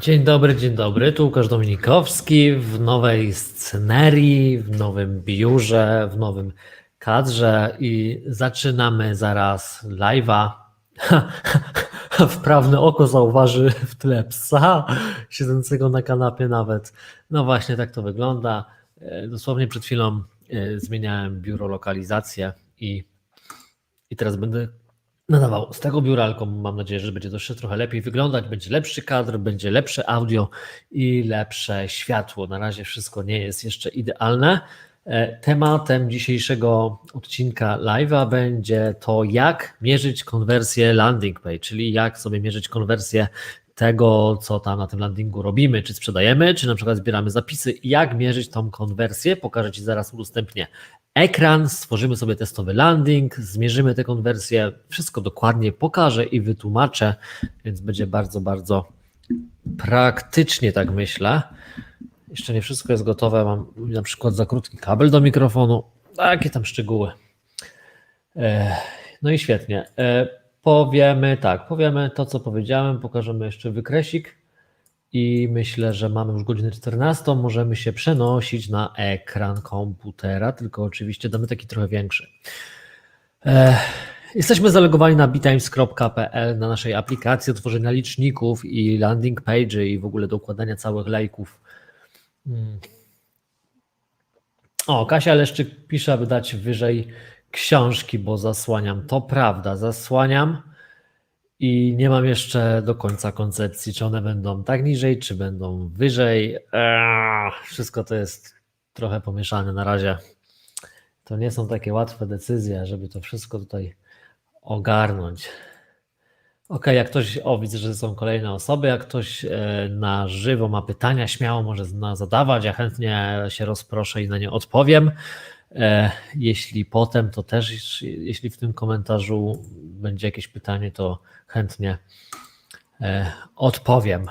Dzień dobry, dzień dobry. Tu Łukasz Dominikowski w nowej scenerii, w nowym biurze, w nowym kadrze i zaczynamy zaraz live'a. Wprawne oko zauważy w tle psa siedzącego na kanapie nawet. No właśnie tak to wygląda. E, Dosłownie przed chwilą e, zmieniałem biuro, lokalizację i, i teraz będę nadawał z tego biura, tylko mam nadzieję, że będzie to jeszcze trochę lepiej wyglądać, będzie lepszy kadr, będzie lepsze audio i lepsze światło. Na razie wszystko nie jest jeszcze idealne. E, Tematem dzisiejszego odcinka live'a będzie to, jak mierzyć konwersję landing page, czyli jak sobie mierzyć konwersję tego, co tam na tym landingu robimy, czy sprzedajemy, czy na przykład zbieramy zapisy, jak mierzyć tą konwersję. Pokażę Ci zaraz, udostępnię ekran, stworzymy sobie testowy landing, zmierzymy tę konwersję, wszystko dokładnie pokażę i wytłumaczę, więc będzie bardzo, bardzo praktycznie, tak myślę. Jeszcze nie wszystko jest gotowe, mam na przykład za krótki kabel do mikrofonu, takie tam szczegóły. E, No i świetnie. Powiemy tak, powiemy to, co powiedziałem, pokażemy jeszcze wykresik i myślę, że mamy już godzinę 14. Możemy się przenosić na ekran komputera, tylko oczywiście damy taki trochę większy. Jesteśmy zalegowani na btimes.pl na naszej aplikacji do tworzenia liczników i landing page i w ogóle do układania całych lejków. Mm. O, Kasia Leszczyk pisze, aby dać wyżej książki, bo zasłaniam. To prawda, zasłaniam i nie mam jeszcze do końca koncepcji, czy one będą tak niżej, czy będą wyżej. Eee, wszystko to jest trochę pomieszane na razie. To nie są takie łatwe decyzje, żeby to wszystko tutaj ogarnąć. Ok, jak ktoś, o widzę, że są kolejne osoby, jak ktoś e, na żywo ma pytania, śmiało może zadawać, ja chętnie się rozproszę i na nie odpowiem. E, Jeśli potem, to też, jeśli w tym komentarzu będzie jakieś pytanie, to chętnie e, odpowiem.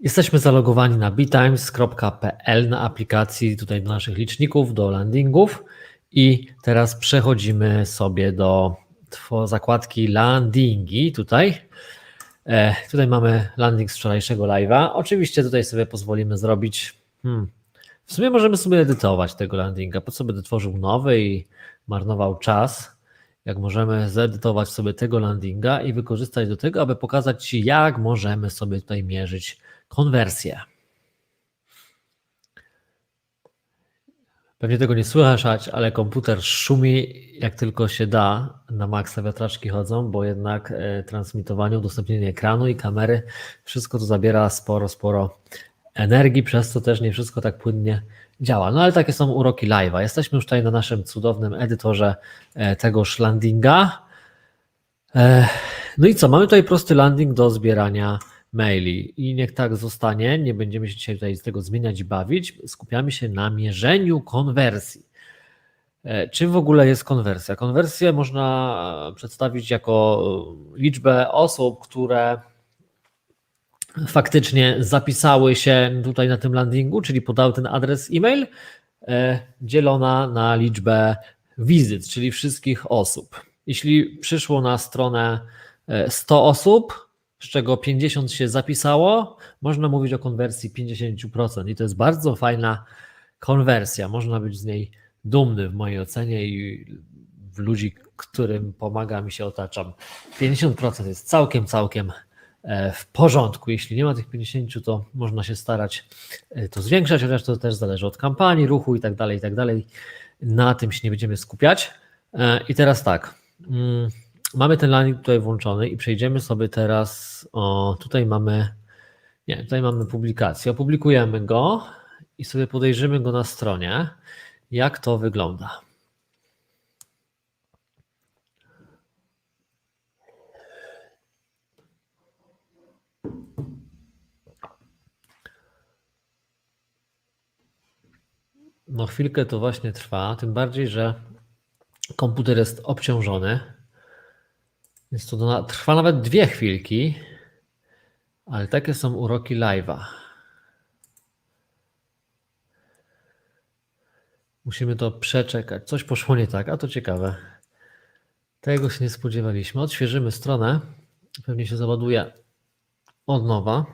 Jesteśmy zalogowani na btimes.pl na aplikacji tutaj do naszych liczników, do landingów i teraz przechodzimy sobie do zakładki landingi tutaj. E, tutaj mamy landing z wczorajszego live'a. Oczywiście tutaj sobie pozwolimy zrobić hmm, w sumie możemy sobie edytować tego landinga, po co będę tworzył nowy i marnował czas, jak możemy zedytować sobie tego landinga i wykorzystać do tego, aby pokazać Ci, jak możemy sobie tutaj mierzyć konwersję. Pewnie tego nie słychać, ale komputer szumi jak tylko się da. Na maksa wiatraczki chodzą, bo jednak e, transmitowanie, udostępnienie ekranu i kamery, wszystko to zabiera sporo, sporo energii, przez co też nie wszystko tak płynnie działa. No ale takie są uroki live'a. Jesteśmy już tutaj na naszym cudownym edytorze e, tegoż landinga. E, No i co? Mamy tutaj prosty landing do zbierania maili i niech tak zostanie. Nie będziemy się dzisiaj tutaj z tego zmieniać i bawić. Skupiamy się na mierzeniu konwersji. E, Czym w ogóle jest konwersja? Konwersję można przedstawić jako liczbę osób, które faktycznie zapisały się tutaj na tym landingu, czyli podały ten adres e-mail, e, dzielona na liczbę wizyt, czyli wszystkich osób. Jeśli przyszło na stronę e, 100 osób, z czego 50 się zapisało, można mówić o konwersji 50% i to jest bardzo fajna konwersja. Można być z niej dumny w mojej ocenie i w ludzi, którym pomagam i się otaczam. 50% jest całkiem, całkiem e, w porządku. Jeśli nie ma tych 50, to można się starać e, to zwiększać, chociaż to też zależy od kampanii, ruchu i tak dalej, i tak dalej. Na tym się nie będziemy skupiać. E, I teraz tak. mm, Mamy ten landing tutaj włączony i przejdziemy sobie teraz. O, tutaj mamy. Nie, tutaj mamy publikację. Opublikujemy go i sobie podejrzymy go na stronie, jak to wygląda. No, chwilkę to właśnie trwa, tym bardziej, że komputer jest obciążony. Więc to trwa nawet dwie chwilki, ale takie są uroki live'a. Musimy to przeczekać. Coś poszło nie tak, a to ciekawe. Tego się nie spodziewaliśmy. Odświeżymy stronę. Pewnie się załaduje od nowa.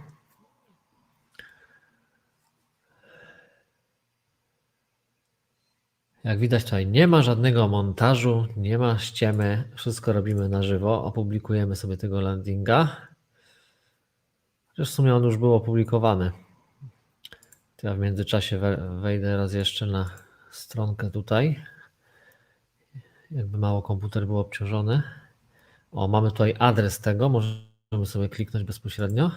Jak widać tutaj nie ma żadnego montażu, nie ma ściemy, wszystko robimy na żywo. Opublikujemy sobie tego landinga. Chociaż w sumie on już był opublikowany. To ja w międzyczasie we- wejdę raz jeszcze na stronkę tutaj. Jakby mało komputer był obciążony. O, mamy tutaj adres tego, możemy sobie kliknąć bezpośrednio.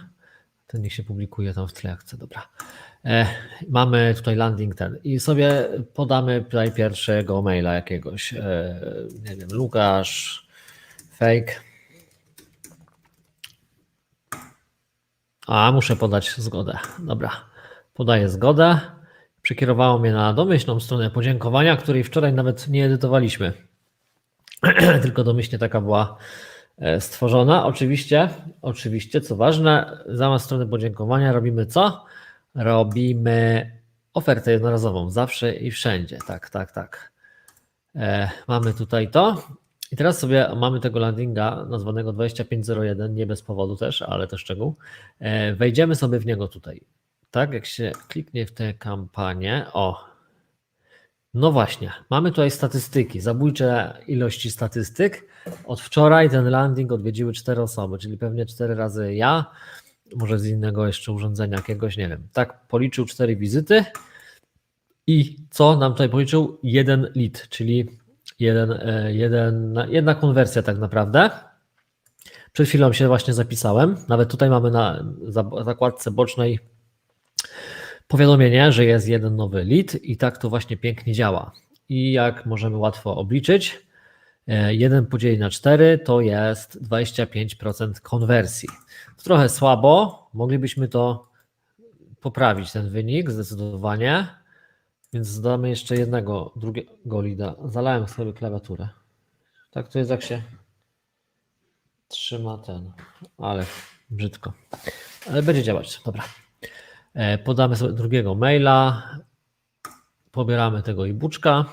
Ten niech się publikuje tam w tle, jak chce, dobra. E, mamy tutaj landing ten i sobie podamy tutaj pierwszego maila jakiegoś, e, nie wiem, Lukasz, fake. A, muszę podać zgodę. Dobra, podaję zgodę. Przekierowało mnie na domyślną stronę podziękowania, której wczoraj nawet nie edytowaliśmy. Tylko domyślnie taka była stworzona. Oczywiście, oczywiście, co ważne, zamiast strony podziękowania robimy co? Robimy ofertę jednorazową, zawsze i wszędzie. Tak, tak, tak. E, mamy tutaj to. I teraz sobie mamy tego landinga nazwanego 2501, nie bez powodu też, ale to szczegół. E, wejdziemy sobie w niego tutaj. Tak, jak się kliknie w tę kampanię, o, no właśnie, mamy tutaj statystyki, zabójcze ilości statystyk. Od wczoraj ten landing odwiedziły cztery osoby, czyli pewnie cztery razy ja, może z innego jeszcze urządzenia jakiegoś, nie wiem. Tak, policzył cztery wizyty i co nam tutaj policzył? Jeden lead, czyli jeden, e, jeden, jedna konwersja tak naprawdę. Przed chwilą się właśnie zapisałem. Nawet tutaj mamy na za- zakładce bocznej powiadomienie, że jest jeden nowy lead i tak to właśnie pięknie działa. I jak możemy łatwo obliczyć, e, 1 podzielić na 4 to jest 25% konwersji. To trochę słabo, moglibyśmy to poprawić, ten wynik zdecydowanie, więc dodamy jeszcze jednego, drugiego leada. Zalałem sobie klawiaturę. Tak to jest jak się trzyma ten, ale brzydko. Ale będzie działać, dobra. E, Podamy sobie drugiego maila, pobieramy tego e-booczka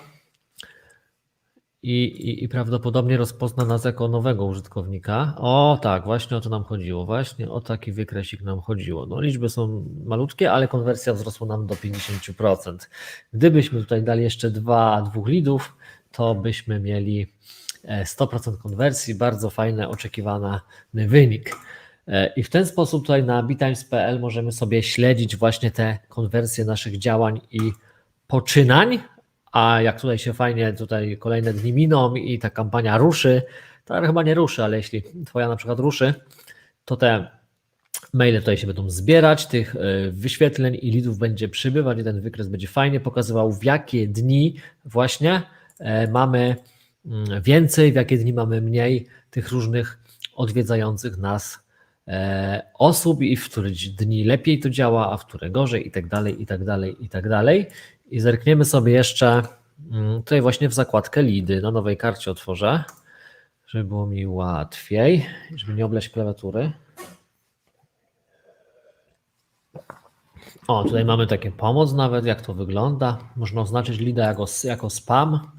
i, i, i prawdopodobnie rozpozna nas jako nowego użytkownika. O tak, właśnie o to nam chodziło, właśnie o taki wykresik nam chodziło. No, liczby są malutkie, ale konwersja wzrosła nam do 50%. Gdybyśmy tutaj dali jeszcze dwa, dwóch lidów, to byśmy mieli e, 100% konwersji, bardzo fajny, oczekiwany wynik. E, I w ten sposób tutaj na bitimes.pl możemy sobie śledzić właśnie te konwersje naszych działań i poczynań, a jak tutaj się fajnie, tutaj kolejne dni miną i ta kampania ruszy, to chyba nie ruszy, ale jeśli twoja na przykład ruszy, to te maile tutaj się będą zbierać, tych e, wyświetleń i lidów będzie przybywać i ten wykres będzie fajnie pokazywał w jakie dni właśnie e, mamy mm, więcej, w jakie dni mamy mniej tych różnych odwiedzających nas osób i w które dni lepiej to działa, a w które gorzej i tak dalej, i tak dalej, i tak dalej. I zerkniemy sobie jeszcze mm, tutaj właśnie w zakładkę lidy. Na nowej karcie otworzę, żeby było mi łatwiej, żeby nie obleć klawiatury. O, tutaj mamy takie pomoc nawet, jak to wygląda. Można oznaczyć lida jako, jako spam.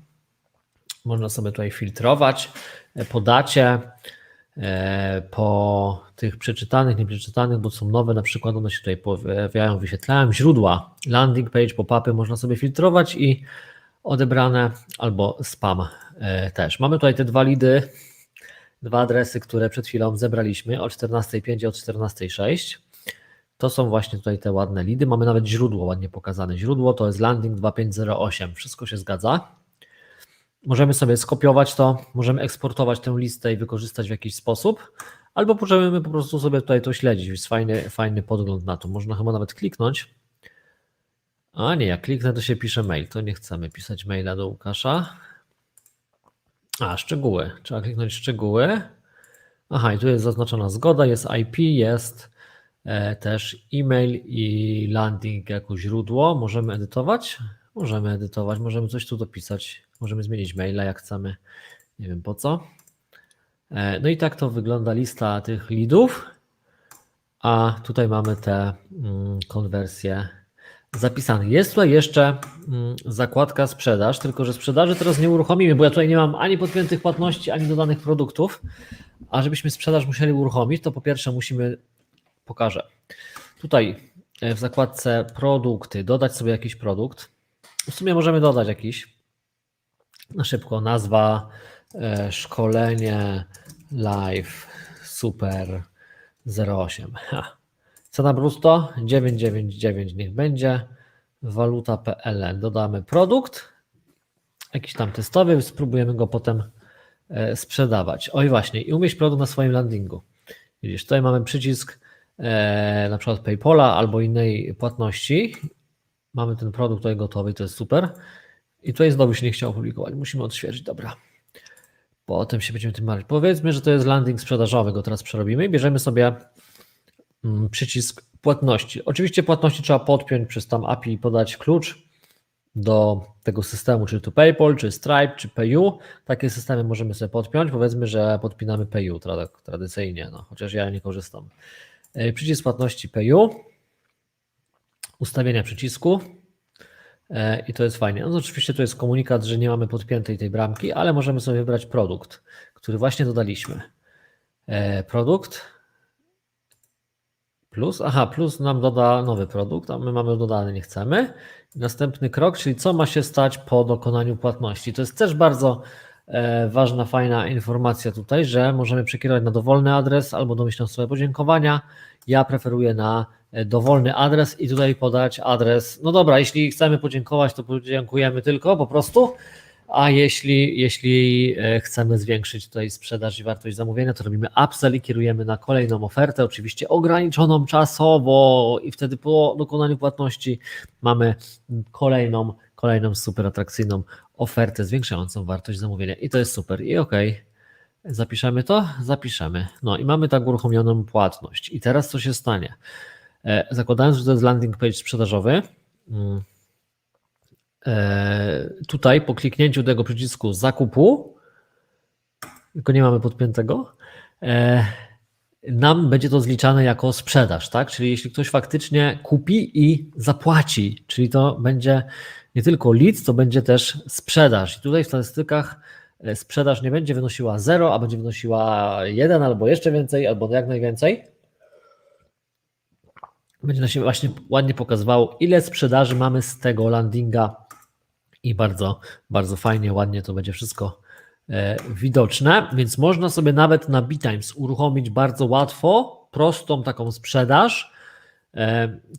Można sobie tutaj filtrować e, po dacie, e, po tych przeczytanych, nieprzeczytanych, bo są nowe, na przykład one się tutaj pojawiają, wyświetlają. Źródła, landing page, pop-upy można sobie filtrować i odebrane albo spam e, też. Mamy tutaj te dwa lidy, dwa adresy, które przed chwilą zebraliśmy o 14.05 i o 14.06. To są właśnie tutaj te ładne lidy. Mamy nawet źródło ładnie pokazane. Źródło to jest landing 2508. Wszystko się zgadza. Możemy sobie skopiować to, możemy eksportować tę listę i wykorzystać w jakiś sposób, albo możemy po prostu sobie tutaj to śledzić. Jest fajny, fajny podgląd na to. Można chyba nawet kliknąć. A nie, jak kliknę, to się pisze mail. To nie chcemy pisać maila do Łukasza. A, szczegóły. Trzeba kliknąć szczegóły. Aha, i tu jest zaznaczona zgoda, jest IP, jest e, też e-mail i landing jako źródło. Możemy edytować? Możemy edytować, możemy coś tu dopisać, możemy zmienić maila jak chcemy. Nie wiem po co. E, no i tak to wygląda lista tych leadów. A tutaj mamy te mm, konwersje zapisane. Jest tutaj jeszcze mm, zakładka sprzedaż, tylko że sprzedaży teraz nie uruchomimy, bo ja tutaj nie mam ani podpiętych płatności, ani dodanych produktów. A żebyśmy sprzedaż musieli uruchomić, to po pierwsze musimy, pokażę, tutaj e, w zakładce produkty dodać sobie jakiś produkt. W sumie możemy dodać jakiś. Szybko nazwa e, szkolenie live super 08. Ha. Cena brutto 999 niech będzie. Waluta PLN. Dodamy produkt, jakiś tam testowy, spróbujemy go potem e, sprzedawać. Oj właśnie, i umieść produkt na swoim landingu. Widzisz, tutaj mamy przycisk e, na przykład PayPola albo innej płatności. Mamy ten produkt tutaj gotowy, to jest super. I tutaj znowu się nie chciało publikować. Musimy odświeżyć, dobra. Potem się będziemy tym martwić. Powiedzmy, że to jest landing sprzedażowy, go teraz przerobimy i bierzemy sobie mm, przycisk płatności. Oczywiście płatności trzeba podpiąć przez tam API i podać klucz do tego systemu, czy to PayPal, czy Stripe, czy PayU. Takie systemy możemy sobie podpiąć. Powiedzmy, że podpinamy PayU tradycyjnie, no, chociaż ja nie korzystam. E, Przycisk płatności PayU, ustawienia przycisku i to jest fajnie. No, oczywiście to jest komunikat, że nie mamy podpiętej tej bramki, ale możemy sobie wybrać produkt, który właśnie dodaliśmy. E, Produkt, Plus, aha, plus nam doda nowy produkt, a my mamy dodany, nie chcemy. Następny krok, czyli co ma się stać po dokonaniu płatności. To jest też bardzo e, ważna, fajna informacja tutaj, że możemy przekierować na dowolny adres albo domyślną stronę podziękowania. Ja preferuję na e, dowolny adres i tutaj podać adres. No dobra, jeśli chcemy podziękować, to podziękujemy tylko po prostu. A jeśli, jeśli e, chcemy zwiększyć tutaj sprzedaż i wartość zamówienia, to robimy upsell i kierujemy na kolejną ofertę, oczywiście ograniczoną czasowo i wtedy po dokonaniu płatności mamy kolejną, kolejną super atrakcyjną ofertę zwiększającą wartość zamówienia i to jest super i ok. Zapiszemy to? Zapiszemy. No i mamy tak uruchomioną płatność. I teraz co się stanie? E, zakładając, że to jest landing page sprzedażowy, mm, E, tutaj po kliknięciu tego przycisku zakupu, tylko nie mamy podpiętego, e, nam będzie to zliczane jako sprzedaż, tak? Czyli jeśli ktoś faktycznie kupi i zapłaci, czyli to będzie nie tylko lead, to będzie też sprzedaż. I tutaj w statystykach e, sprzedaż nie będzie wynosiła 0, a będzie wynosiła 1 albo jeszcze więcej, albo jak najwięcej. Będzie nam się właśnie ładnie pokazywało, ile sprzedaży mamy z tego landinga i bardzo, bardzo fajnie, ładnie to będzie wszystko e, widoczne, więc można sobie nawet na BitTimes uruchomić bardzo łatwo, prostą taką sprzedaż,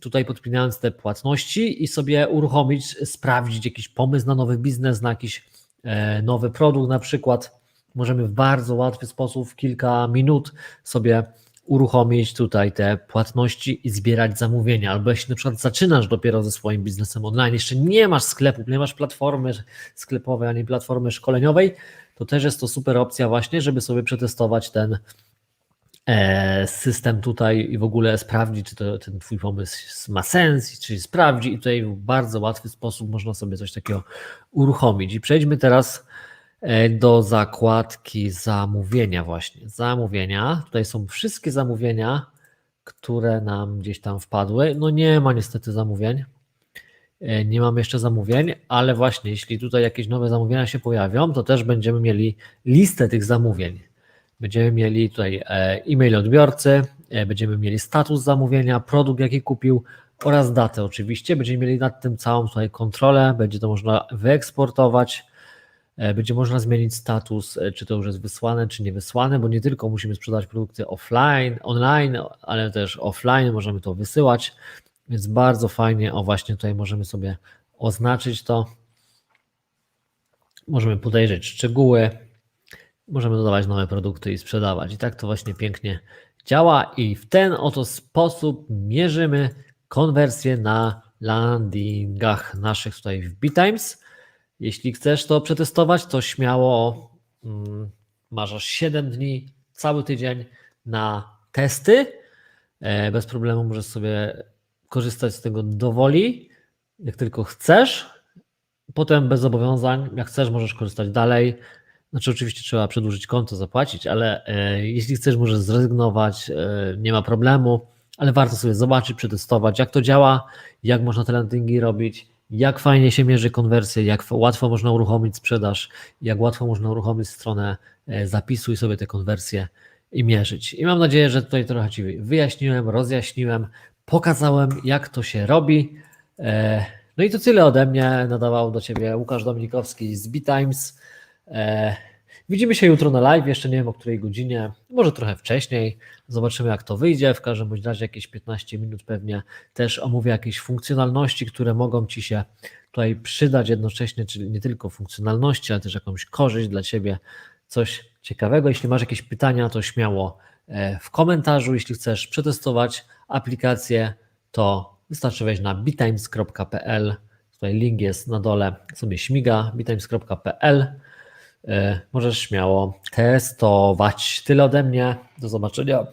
tutaj podpinając te płatności i sobie uruchomić, sprawdzić jakiś pomysł na nowy biznes, na jakiś e, nowy produkt na przykład. Możemy w bardzo łatwy sposób, w kilka minut sobie uruchomić tutaj te płatności i zbierać zamówienia. Albo jeśli na przykład zaczynasz dopiero ze swoim biznesem online, jeszcze nie masz sklepu, nie masz platformy sklepowej ani platformy szkoleniowej, to też jest to super opcja właśnie, żeby sobie przetestować ten e, system tutaj i w ogóle sprawdzić, czy to, ten Twój pomysł ma sens, czy sprawdzi i tutaj w bardzo łatwy sposób można sobie coś takiego uruchomić. I przejdźmy teraz E, do zakładki zamówienia właśnie. Zamówienia. Tutaj są wszystkie zamówienia, które nam gdzieś tam wpadły. No nie ma niestety zamówień. E, nie mamy jeszcze zamówień, ale właśnie jeśli tutaj jakieś nowe zamówienia się pojawią, to też będziemy mieli listę tych zamówień. Będziemy mieli tutaj e, e-mail odbiorcy, będziemy mieli status zamówienia, produkt jaki kupił oraz datę oczywiście. Będziemy mieli nad tym całą tutaj kontrolę, będzie to można wyeksportować E, będzie można zmienić status, e, czy to już jest wysłane, czy nie wysłane, bo nie tylko musimy sprzedać produkty offline, online, ale też offline możemy to wysyłać, więc bardzo fajnie, o właśnie tutaj możemy sobie oznaczyć to. Możemy podejrzeć szczegóły, możemy dodawać nowe produkty i sprzedawać. I tak to właśnie pięknie działa i w ten oto sposób mierzymy konwersję na landingach naszych tutaj w BitTimes. Jeśli chcesz to przetestować, to śmiało mm, masz aż 7 dni, cały tydzień na testy. E, bez problemu możesz sobie korzystać z tego dowoli, jak tylko chcesz. Potem bez zobowiązań, jak chcesz, możesz korzystać dalej. Znaczy, oczywiście trzeba przedłużyć konto, zapłacić, ale e, jeśli chcesz, możesz zrezygnować, e, nie ma problemu, ale warto sobie zobaczyć, przetestować, jak to działa, jak można te landingi robić jak fajnie się mierzy konwersję, jak łatwo można uruchomić sprzedaż, jak łatwo można uruchomić stronę e, zapisu i sobie te konwersje i mierzyć. I mam nadzieję, że tutaj trochę Ci wyjaśniłem, rozjaśniłem, pokazałem, jak to się robi. No i to tyle ode mnie. Nadawał do Ciebie Łukasz Dominikowski z B-Times. E, widzimy się jutro na live, jeszcze nie wiem o której godzinie, może trochę wcześniej. Zobaczymy jak to wyjdzie. W każdym razie jakieś 15 minut pewnie też omówię jakieś funkcjonalności, które mogą Ci się tutaj przydać jednocześnie, czyli nie tylko funkcjonalności, ale też jakąś korzyść dla Ciebie, coś ciekawego. Jeśli masz jakieś pytania, to śmiało e, w komentarzu. Jeśli chcesz przetestować aplikację, to wystarczy wejść na bitimes.pl. Tutaj link jest na dole, sobie śmiga, bitimes.pl. E, Możesz śmiało testować. Tyle ode mnie. Do zobaczenia.